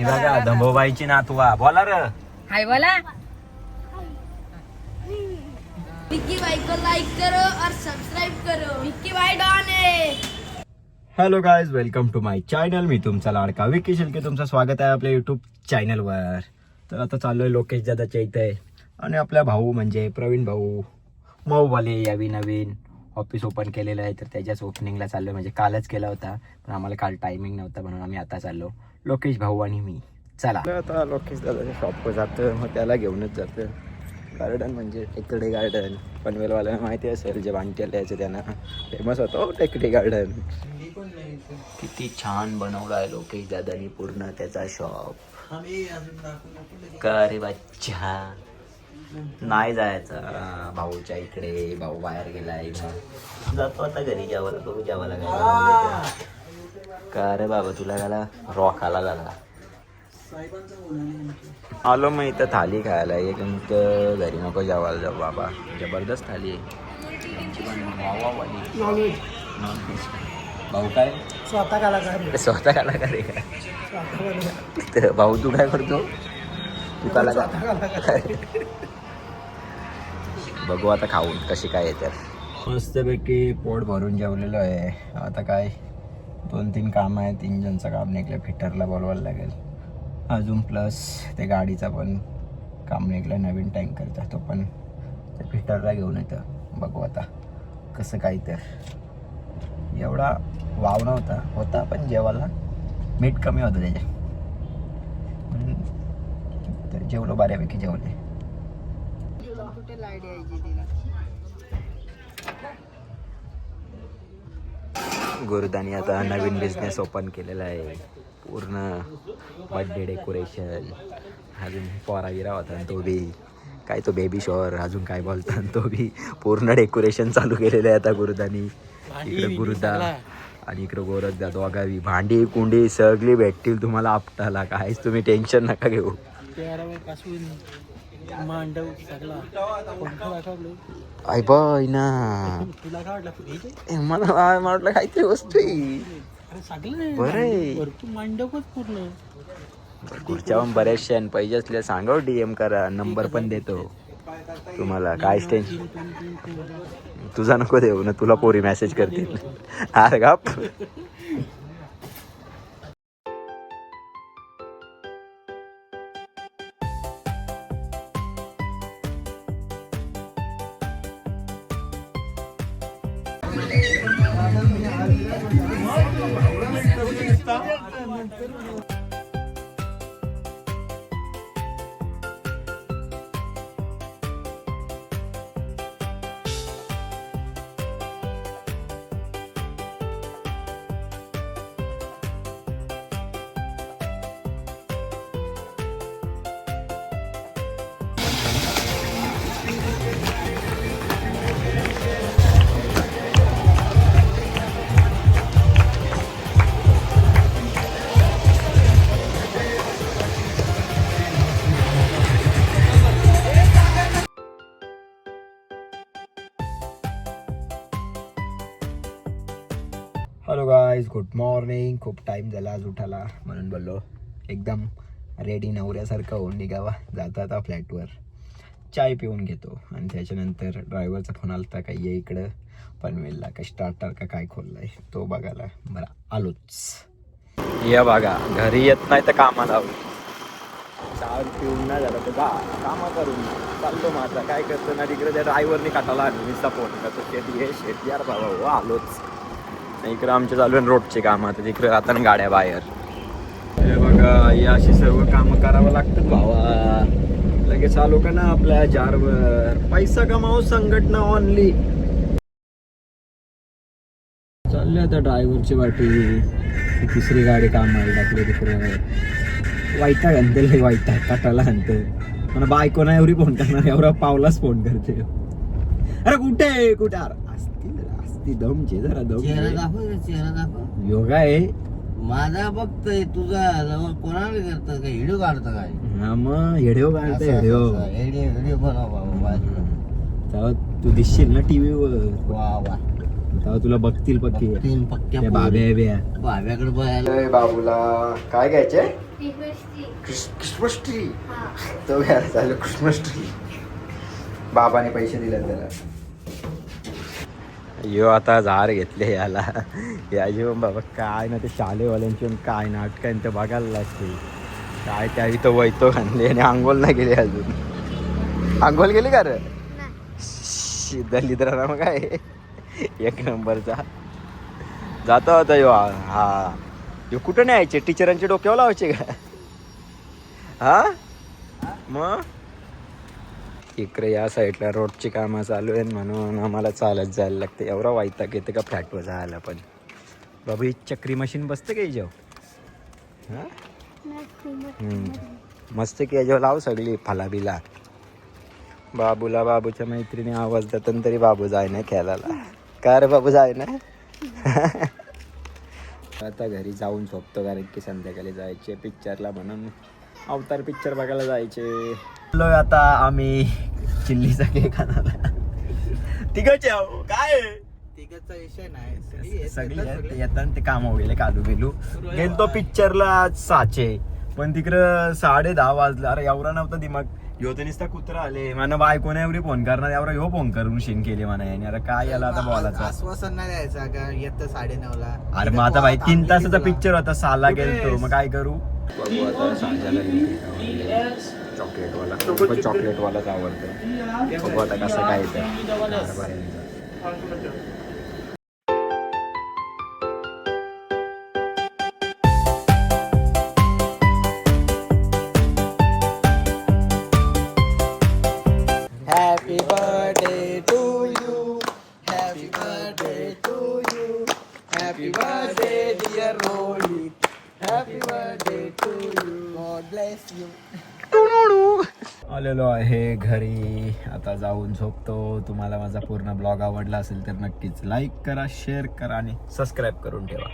ही बघा धंभोबाईची नातवा बोला र. हाय बोला. विक्की भाई को लाइक करो और सब्सक्राइब करो. विक्की भाई डॉन है. Hello guys welcome to my channel मी तुमचा लाडका विकी शिल्के. तुमचं स्वागत आहे आपल्या युट्यूब चॅनलवर तर आता चाललोय लोकेश दादाच्या इथे. आणि आपला भाऊ म्हणजे प्रवीण भाऊ. मऊवाले यावी नवीन. ऑफिस ओपन केलेलं आहे तर त्याच्याच ओपनिंगला चाललोय. म्हणजे कालच केला होता पण आम्हाला काल टायमिंग नव्हता म्हणून आम्ही आता चाललो. लोकेश भाऊ आणि मी. चला. आता लोकेश दादाच्या शॉपवर जातं मग त्याला घेऊनच जातं गार्डन म्हणजे टेकडे गार्डन पनवेलवाल्यांना माहिती असेल जे वांट्याला यायचं त्यांना. फेमस होतं टेकडे गार्डन किती छान बनवला आहे लोकेश दादानी पूर्ण त्याचा शॉप का रे बच्चा? नाही जायचं. भाऊच्या इकडे भाऊ बाहेर गेलाय जातो आता घरी जेवायला बघू जेवायला का? रे बाबा तुला गाला? रॉक आला झाला आलो मग इथं थाली खायला. एक मिनिट घरी नको जेवायला जाऊ बाबा. जबरदस्त थाली आहे. भाऊ काय? स्वतः कलाकार स्वतः कलाकार आहे का भाऊ तू काय करतो? तू कलाकार बघू आता खाऊन कशी काय येतात मस्तपैकी पोट भरून जेवलेलो आहे. आता काय दोन तीन काम आहेत इंजनचं काम निघलं फिटरला बोलवायला लागेल. अजून प्लस ते गाडीचा पण काम निघलं नवीन टँकरचा तो पण ते फिटरला घेऊन येतं. बघू आता कसं काय तर. एवढा वाव नव्हता होता पण जेवायला मीठ कमी होतं त्याचे तर जेवलो बऱ्यापैकी जेवले. गुरुदानी आता नवीन बिझनेस ओपन केलेला आहे. पूर्ण बर्थडे डेकोरेशन अजून पोरागिरा होता तो बी. काय तो बेबी शॉवर अजून काय बोलतात आणि तो बी. पूर्ण डेकोरेशन चालू केलेलं आहे आता गुरुदानी. इकडे गुरुदा आणि इकडे गोरखदा दोघावी. भांडी कुंडी सगळी भेटतील तुम्हाला आपटाला. काहीच तुम्ही टेन्शन नका घेऊ. मांडव सगळा. पंख दाखवलं आई बाय ना. तुला काय वाटलं? मला वाटलं? काहीतरी वस्तू आहे. अरे सगळं बरं आहे. भरपूर मांडवच पूर्ण. पुढच्या पण बऱ्याचशा पाहिजे असल्या सांगा डीएम करा. नंबर पण देतो. तुम्हाला काहीच टेन्शन तुझा नको देऊ ना तुला पोरी मेसेज करतील. अरे गप. Hello guys good morning खूप टाईम झाला आज उठाला म्हणून बोललो एकदम रेडी नवऱ्यासारखं होऊन निघावा. जाता आता फ्लॅटवर चाय पिऊन घेतो. आणि त्याच्यानंतर ड्रायव्हरचा फोन आला होता का ये इकडं. पनवेलला का स्टार्टर का काय आहे तो बघायला. बरं आलोच. या बघा घरी येत नाही तर कामाला चहा पिऊन नाही झालं तर कामा करून. चालतो माझा काय करतो ना तिकडे त्या ड्रायव्हरनी काटाला नुसता फोन करतो शेती हे शेत यार बाबा. हो आलोच. इकडं आमच्या चालू आहे रोडचे काम आता तिकडे आता ना गाड्या बाहेर. हे बघा हे अशी सर्व कामं करावं लागतात. भावा लगेच आलो का ना आपल्या जारवर. पैसा कमावू संघटना ऑनली चालले आता ड्रायव्हरची वाटी. तिसरी गाडी कामाला टाकली तिकडे. वाईटा घालते लय वाईटा काटाला आणते मला बायको नाही एवढी फोन करणार एवढा पावलाच फोन करते. अरे कुठे? कुठे? असतील असती असती दमचे जरा चेहरा दम दाखव रे, चेहरा दाखव. योगा आहे. माझा बघतोय तुझा जवळ कोणाला करतं काय व्हिडिओ काढतं काय? हा मग हेडिओ काढते हेडिओ व्हिडिओ. बनव बाबा बाजूला. तेव्हा तू दिसशील ना टीव्हीवर वा वा. तेव्हा तुला बघतील पक्की. तीन पक्क्या त्या बाब्या बिया भाव्याकडे बघायला. बाबूला काय घ्यायचे क्रिसमस ट्री तो घ्यायला चालू क्रिसमस ट्री बाबाने पैसे दिले त्याला. यो आता झार घेतले याला. याची पण बाबा काय ना ते शालेवाल्यांची पण काय नाटक ते बघायला लागते. काय त्याही तो वैतो घालले आणि आंघोल नाही गेले अजून. आंघोल गेली का रे? दलित मग काय? एक नंबरचा. जातो होता यो हा. यो कुठं नाही यायचे टीचरांच्या डोक्यावर लावायचे का? हा? मग? इकडे या साईडला रोडची कामं चालू आहेत म्हणून आम्हाला चालत जायला लागते. एवढा वाईटाक येते का फ्लॅटवर जायला पण. बाबा ही चक्री मशीन बसते का याच्यावर? हा? मस्त की याच्यावर लाव सगळी फलाबीला. बाबूला बाबूच्या मैत्रिणी आवाज देतात तरी बाबू जाय ना खेळायला. का रे बाबू जाय ना आता घरी जाऊन झोपतो कारण की संध्याकाळी जायचे पिक्चरला म्हणून. अवतार पिक्चर बघायला जायचे. आता आम्ही चिल्लीचा केक आणायला तिघच काय? तिघाचा विषय नाही. सगळी आहेत, येतात ते काम गेले कालू बिलू. गेलतो पिक्चरला साचे पण तिकडं साडे दहा वाजलं. अरे एवढा नव्हता दिमाग. ह्यो तर नुसता कुत्रा आले. मला बायको नाही एवढी फोन करणार? एवढा ह्यो फोन करून शिन केली म्हणा याने. अरे काय याला आता बोलायचं? आश्वासन नाही द्यायचा का? येतं साडे नऊला. अरे मग आता भाई तीन तासाचा पिक्चर होता. साला गेलतो. मग काय करू? बघू आता सांगायला चॉकलेट वाला चॉकलेट वालाच आवडतं. बघू आता कसं काय येतं happy birthday to you happy birthday to you happy birthday dear Rohit happy birthday to you God bless you आलेलो आहे घरी. आता जाऊन झोपतो. तुम्हाला माझा पूर्ण ब्लॉग आवडला असेल तर नक्कीच लाईक करा शेअर करा आणि सबस्क्राईब करून ठेवा.